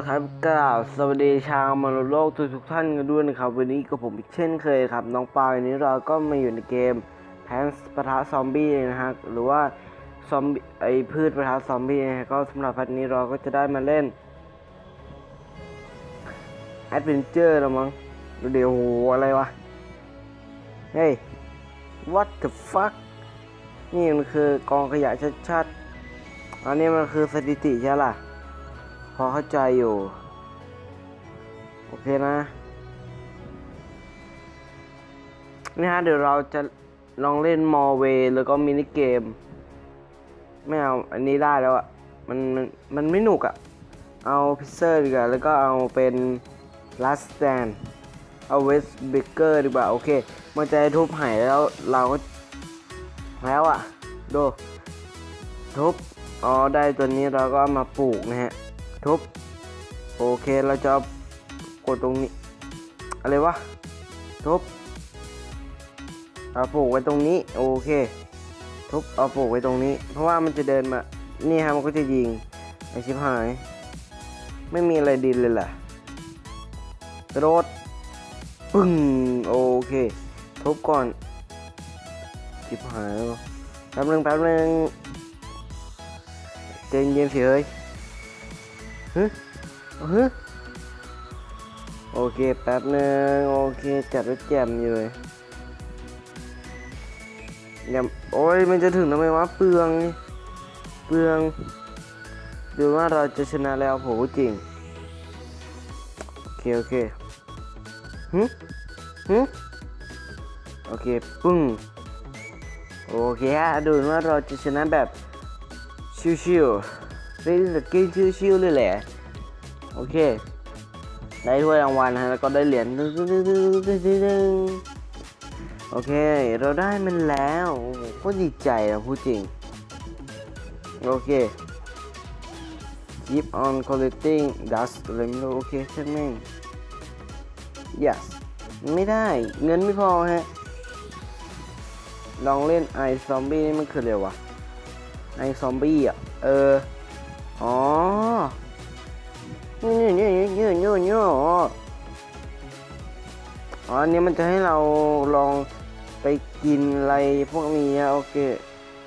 ละครับกล่าวสวัสดีชาวมนุษย์โลกทุกทุกท่านกันด้วยนะครับ วันนี้กับผมอีกเช่นเคยครับ น้องปาวันนี้เราก็มาอยู่ในเกมแพนส์ปะทะซอมบี้นะฮะหรือว่าซอมบี้ไอพืชปะทะซอมบี้นะฮะก็สำหรับพันนี้เราก็จะได้มาเล่นแอดเวนเจอร์ล้วมั้งเดี๋ยวโหอะไรวะ เฮ้ย what the fuck นี่มันคือกองขยะชัดๆอันนี้มันคือสถิติใช่ล่ะ อเข้าใจอยู่ โอเคนะนี่ฮะเดี๋ยวเราจะลองเล่นมอเวแล้วก็มินิเกม ไม่เอาอันนี้ได้แล้วอะมันมันมันไม่หนุกอะเอาพิซเซอร์ดีกว่า แล้วก็เอาเป็นลัสแตนเอาเวสเบเกอร์ดีกว่า โอเค มันจะทุบหายแล้วเราก็แล้วอะดู ทุบ อ๋อ ได้ตัวนี้เราก็มาปลูกนะฮะ ทุบ โอเคเราจะกดตรงนี้ อะไรวะ ทุบเอาปลูกไว้ตรงนี้ โอเค ทุบเอาปลูกไว้ตรงนี้ เพราะว่ามันจะเดินมา นี่ฮะมันก็จะยิงไอชิบหาย ไม่มีอะไรดินเลยล่ะกระโดดปึ้งโอเค ทุบก่อนชิบหายแล้วแป๊บนึงแป๊บนึงเจนเย็นสิเฮ้ย ฮึฮึโอเคแป๊บนึงโอเคจัดไว้แจมอยู่เลยอย่าโอ้ยมันจะถึงทำไมวะเปลือง เปลืองดูว่าเราจะชนะแล้วโหจริง โอเค โอเคฮึฮึโอเค ปึ้ง โอเคฮะดูว่าเราจะชนะแบบ ชิวๆ เล่นแต่เกมชิวๆเลยแหละ โอเค ได้ถ้วยรางวัลนะฮะแล้วก็ได้เหรียญดึงดึงดึงดึงดึงโอเค เราได้มันแล้วโอ้โหโคตรดีใจอะพูดจริง โอเค keep on collecting dust อะไรไม่รู้โอเคใช่ไหม yes ไม่ได้เงินไม่พอฮะ ลองเล่นไอซอมบี้นี่มันคืออะไรวะไอซอมบี้อะ เออ อ๋อนี่นี่นี่นี่นี่นี่อ๋ออันนี้มันจะให้เราลองไปกินอะไรพวกนี้อะโอเค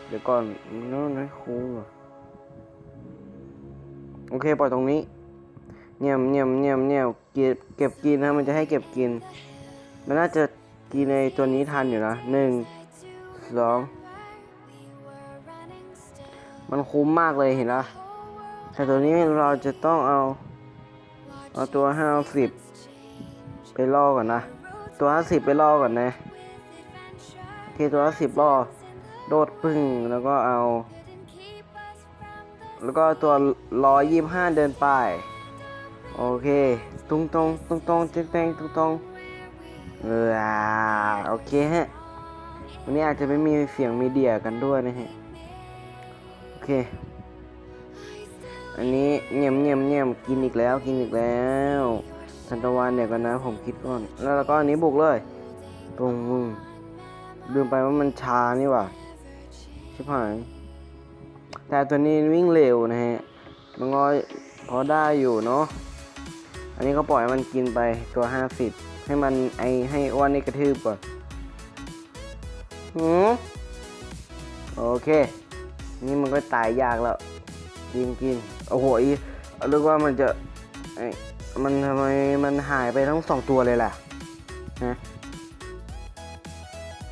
เดี๋ยวก่อนนั่นนะคุ้งอะโอเคปล่อยตรงนี้เงียบเงียบเงียบเงียบเก็บเก็บกินนะมันจะให้เก็บกิน มันน่าจะกินในตัวนี้ทันอยู่นะหนึ่งสองมันคุ้มมากเลยเห็นละ แต่ตัวนี้เราจะต้องเอา เอาตัวห้าสิบไปล่อก่อนนะ ตัวห้าสิบไปล่อก่อนนะโอเคตัวห้าสิบล่อ โดดปึ้งแล้วก็เอา แล้วก็ตัวร้อยยี่ห้าเดินไป โอเค ตรงตรงตรงตรงเจ๊งแตงตรงตรงเอออ่าโอเคฮะ วันนี้อาจจะไม่มีเสียงมีเดียกันด้วยนะฮะ โอเค อันนี้เงียบเงียบเงียบกินอีกแล้วกินอีกแล้วทันตะวันเดี๋ยวกันนะผมคิดก่อน แล้วเราก็อันนี้บุกเลยปุ้งปุ้งลืมไปว่ามันชานี่ว่าชิบหาย แต่ตัวนี้วิ่งเร็วนะฮะมันก็พอได้อยู่เนาะอันนี้ก็ปล่อยมันกินไปตัวห้าสิบให้มันไอให้อ้วนนี่กระทืบก่อนหืมโอเค นี่มันก็ตายยากแล้ว กินกินโอ้โหอีเรียกว่ามันจะไอ้มันทำไมมันหายไปทั้งสองตัวเลยล่ะฮะ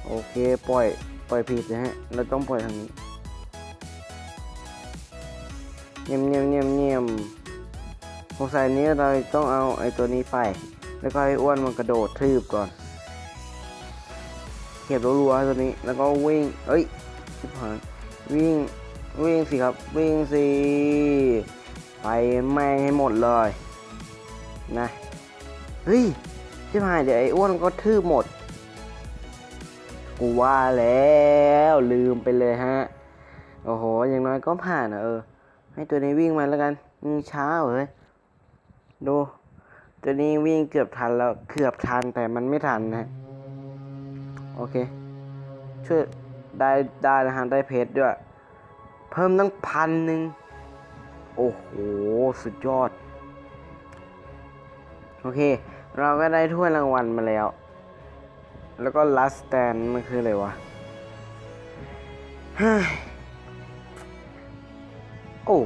โอเคปล่อยปล่อยผิดนะฮะเราต้องปล่อยทางนี้เงียบเงียบเงียบเงียบสงสัยนี้เราต้องเอาไอ้ตัวนี้ไป แล้วก็ให้อ้วนมันกระโดดทืบก่อนเก็บรัวๆตัวนี้แล้วก็วิ่งเอ้ยชิบหายวิ่ง วิ่งสิครับ วิ่งสิไปแม่งให้หมดเลยนะเฮ้ยชิบหายเดี๋ยวไอ้อ้วนก็ทืบหมด กูว่าแล้วลืมไปเลยฮะ โอ้โห อย่างน้อยก็ผ่านอะเออ ให้ตัวนี้วิ่งมาแล้วกันอืมช้าเหรอดู ตัวนี้วิ่งเกือบทันแล้ว เกือบทันแต่มันไม่ทันนะโอเค ช่วยได้ได้นะฮะได้เพชรด้วย เพิ่มตั้งพันหนึ่งโอ้โห สุดยอด โอเค เราก็ได้ถ้วยรางวัลมาแล้ว แล้วก็ last stand มันคืออะไรวะเฮ้ยโอ้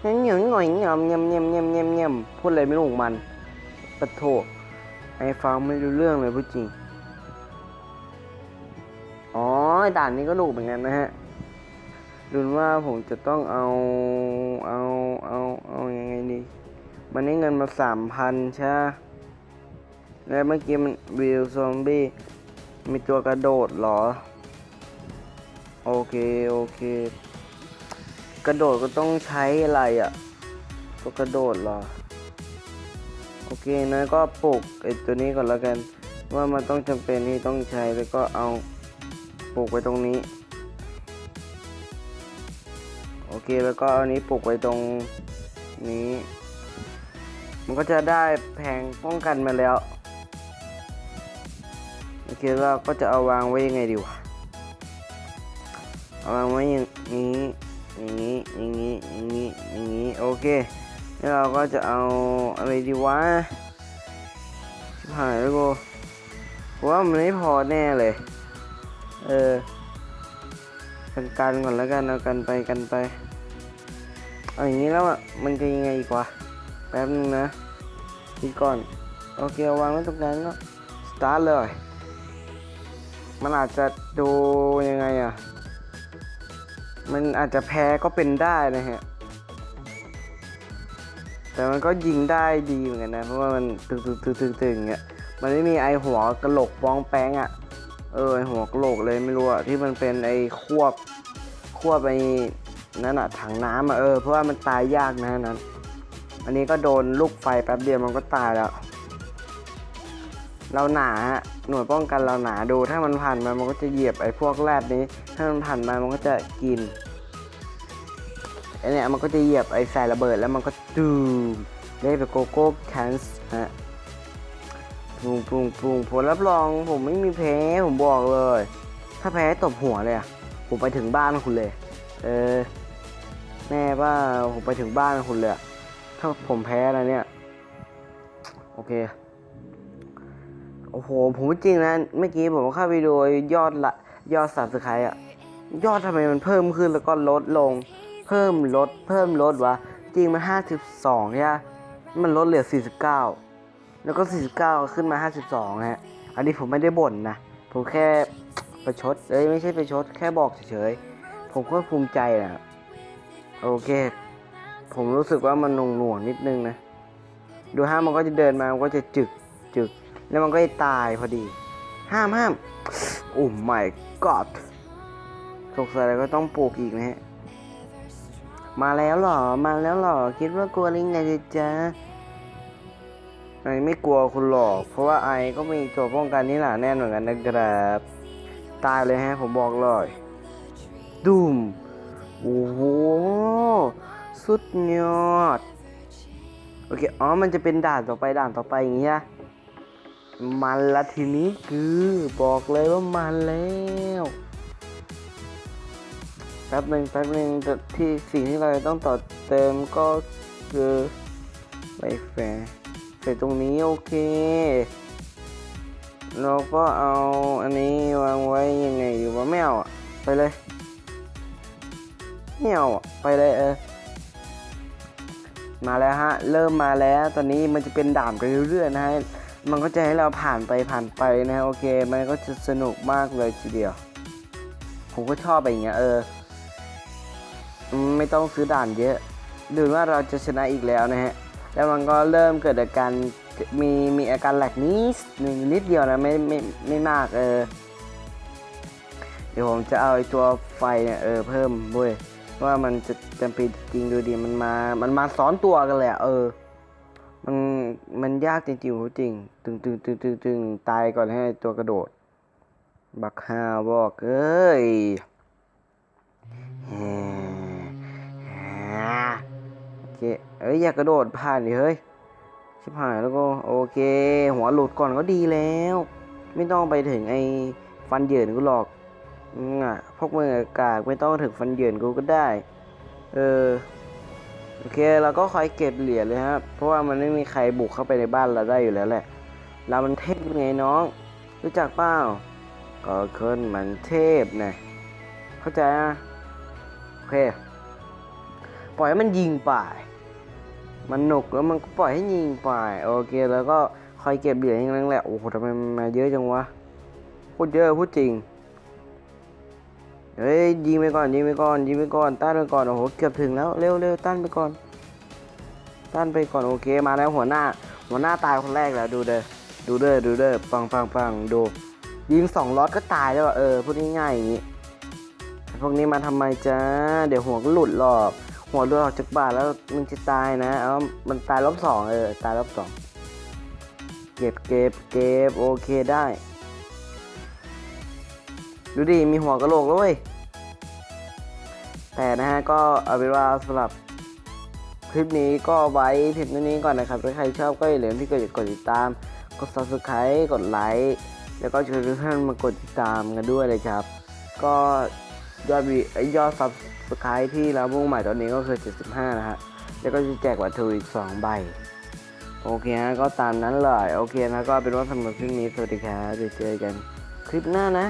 เหนียวหน่อยงำยำยำยำยำยำพูดอะไรไม่รู้ของมันปะโถไอ้ฟังไม่รู้เรื่องเลยพูดจริง อ๋อไอ้ด่านนี้ก็ดูเหมือนกันนะฮะ ดูว่าผมจะต้องเอา เอา เอา เอายังไงดี มันได้เงินมาสามพันใช่แล้วเมื่อกี้มันวิวซอมบี้ มีตัวกระโดดเหรอ โอเค โอเค กระโดดก็ต้องใช้อะไรอะ่ะ ตัวกระโดดเหรอ โอเคนะก็ปลูกไอ้ตัวนี้ก่อนแล้วกัน ว่ามันต้องจำเป็นที่ต้องใช้แล้วก็เอาปลูกไว้ตรงนี้ เคแล้วก็อันนี้ปลูกไว้ตรงนี้ มันก็จะได้แผงป้องกันมาแล้วโอเคเราก็จะเอาวางไว้ยังไงดีวะเอาวางไว้อย่างนี้อย่างนี้อย่างนี้อย่างนี้อย่างนี้โอเคแล้วเราก็จะเอาอะไรดีวะชิบหายแล้วกูว่ามันไม่พอแน่เลย เออกันกันก่อนแล้วกันเอากันไปกันไป เอาอย่างนี้แล้วอะมันจะยังไงอีกวะแป๊บนึงนะคิดก่อนโอเคเอาวางไว้ตรงนั้นก็สตาร์ทเลย มันอาจจะดูยังไงอะมันอาจจะแพ้ก็เป็นได้นะฮะแต่มันก็ยิงได้ดีเหมือนกันนะ เพราะว่ามันตึงตึงตึงตึงตึงเงี้ยมันไม่มีไอหัวกระโหลกป้องแป้งอะเออไอหัวกระโหลกเลยไม่รู้อะที่มันเป็นไอควบควบไอ นั่นอะถังน้ำอะเออเพราะว่ามันตายยากนะนั้น อันนี้ก็โดนลูกไฟแป๊บเดียวมันก็ตายแล้ว เราหนาฮะหน่วยป้องกันเราหนาดูถ้ามันผ่านมามันก็จะเหยียบไอ้พวกแรดนี้ ถ้ามันผ่านมามันก็จะกินไอเนี่ยมันก็จะเหยียบไอ้ใส่ระเบิดแล้วมันก็ตูมได้ไปโกโก้แคนส์ฮะปุงปุงปุงผมรับรองผมไม่มีแพ้ผมบอกเลย ถ้าแพ้ตบหัวเลยอะผมไปถึงบ้านคุณเลย เออ แน่ว่าผมไปถึงบ้านคุณเลยถ้าผมแพ้อะเนี่ย โอเค โอ้โห ผมจริงนะ เมื่อกี้ผมเข้าไปดูยอดละยอดสับสไครอะยอดทำไมมันเพิ่มขึ้นแล้วก็ลดลง เพิ่มลด เพิ่มลดวะ จริงมันห้าสิบสองใช่ไหมมันลดเหลือสี่สิบเก้าแล้วก็สี่สิบเก้าขึ้นมาห้าสิบสองฮะ อันนี้ผมไม่ได้บ่นนะ ผมแค่ประชด เอ้ยไม่ใช่ประชด แค่บอกเฉยๆ ผมก็ภูมิใจนะ โอเค ผมรู้สึกว่ามันหน่วงหน่วงนิดนึงนะ ดูห้ามมันก็จะเดินมา มันก็จะจึกจึก แล้วมันก็จะตายพอดี ห้ามห้าม โอ้ my god สงสัยแล้วก็ต้องปลูกอีกนะฮะ มาแล้วหรอ มาแล้วหรอ คิดว่ากลัวลิงไงจ๊ะไอไม่กลัวคุณหรอก เพราะว่าไอก็มีตัวป้องกันที่หนาแน่นเหมือนกันนะครับ ตายเลยฮะ ผมบอกเลยดุม อ้โห สุดยอด โอเค อ๋อ มันจะเป็นด่านต่อไปด่านต่อไปอย่างเงี้ย มันละทีนี้คือบอกเลยว่ามันแล้วแป๊บหนึ่งแป๊บหนึ่งที่สิ่งที่เราต้องต่อเติมก็คือไวแฟใส่ตรงนี้โอเค เราก็เอาอันนี้วางไว้ยังไงอยู่วะไม่เอาไปเลย เอาอะไปเลยเออ มาแล้วฮะ เริ่มมาแล้วตอนนี้มันจะเป็นด่านไปเรื่อยๆนะฮะ มันก็จะให้เราผ่านไปผ่านไปนะฮะโอเค มันก็จะสนุกมากเลยทีเดียว ผมก็ชอบแบบเงี้ยเออ ไม่ต้องซื้อด่านเยอะ ดูว่าเราจะชนะอีกแล้วนะฮะ แล้วมันก็เริ่มเกิดอาการมีมีอาการแหลกนิดหนึ่งนิดเดียวนะไม่ไม่ไม่มากเออเดี๋ยวผมจะเอาไอตัวไฟเนี่ยเออเพิ่มเว้ย ว่ามันจะจำเป็นจริงดูดีมันมามันมาซ้อนตัวกันเลยอะเออ มันมันยากจริงๆจริงตึงตึงตึงตึงตึงตายก่อนให้ตัวกระโดด บักฮาบอกเอ้ยฮ่โอเคเอ้ยอย่ากระโดดผ่านดิเฮ้ยชิบหายแล้วก็โอเค หัวหลุดก่อนก็ดีแล้ว ไม่ต้องไปถึงไอ้ฟันเหยินกูหรอก อะพวกมึงอกากไม่ต้องถึงฟันเหยินกูก็ได้ เออเอเคเราก็คอยเก็บเหรียญเลยครับ เพราะว่ามันไม่มีใครบุกเข้าไปในบ้านเราได้อยู่แล้วแหละ เรามันเทพไงน้อง รู้จักเปล่าก็คนมันเทพนะเข้าใจนะโอเค ปล่อยให้มันยิงไป มันหนุกแล้วมันก็ปล่อยให้ยิงไปโอเคแล้วก็คอยเก็บเหรียญอย่างนั้นแหละโอ้โหทำไมมาเยอะจังวะพูดเยอะพูดจริง เฮ้ยยิงไปก่อนยิงไปก่อนยิงไปก่อนต้านไปก่อนโอ้โหเกือบถึงแล้วเร็วเร็วต้านไปก่อนต้านไปก่อนโอเคมาแล้วหัวหน้า หัวหน้าตายคนแรกแล้วดูเด้อดูเด้อดูเด้อปังปังปังดูยิงสองล็อตก็ตายแล้วเออพูดง่ายๆอย่างงี้พวกนี้มาทำไมจ้าเดี๋ยวหัวก็หลุดหรอกหัวหลุดออกจากบาทแล้วมึงจะตายนะเอามันตายรอบสองเออตายรอบสองเก็บเก็บเก็บโอเคได้ ดูดิมีหัวกระโหลกแล้วเว้ยแต่นะฮะก็เอาเป็นว่าสำหรับคลิปนี้ก็ไว้เพียงเท่านี้ก่อนนะครับถ้าใครชอบก็อย่าลืมที่กดกดติดตาม กด subscribe กดไลค์แล้วก็ชวนทุกท่านมากดติดตามกันด้วยเลยครับ ก็ยอดวียอด subscribe ที่เรามุ่งหมายตอนนี้ก็คือ 75 นะฮะแล้วก็จะแจกวัตถุอีก 2 ใบ โอเคฮะก็ตามนั้นเลย โอเคนะก็เป็นว่าสำหรับคลิปนี้สวัสดีครับเดี๋ยวเจอกันคลิปหน้านะ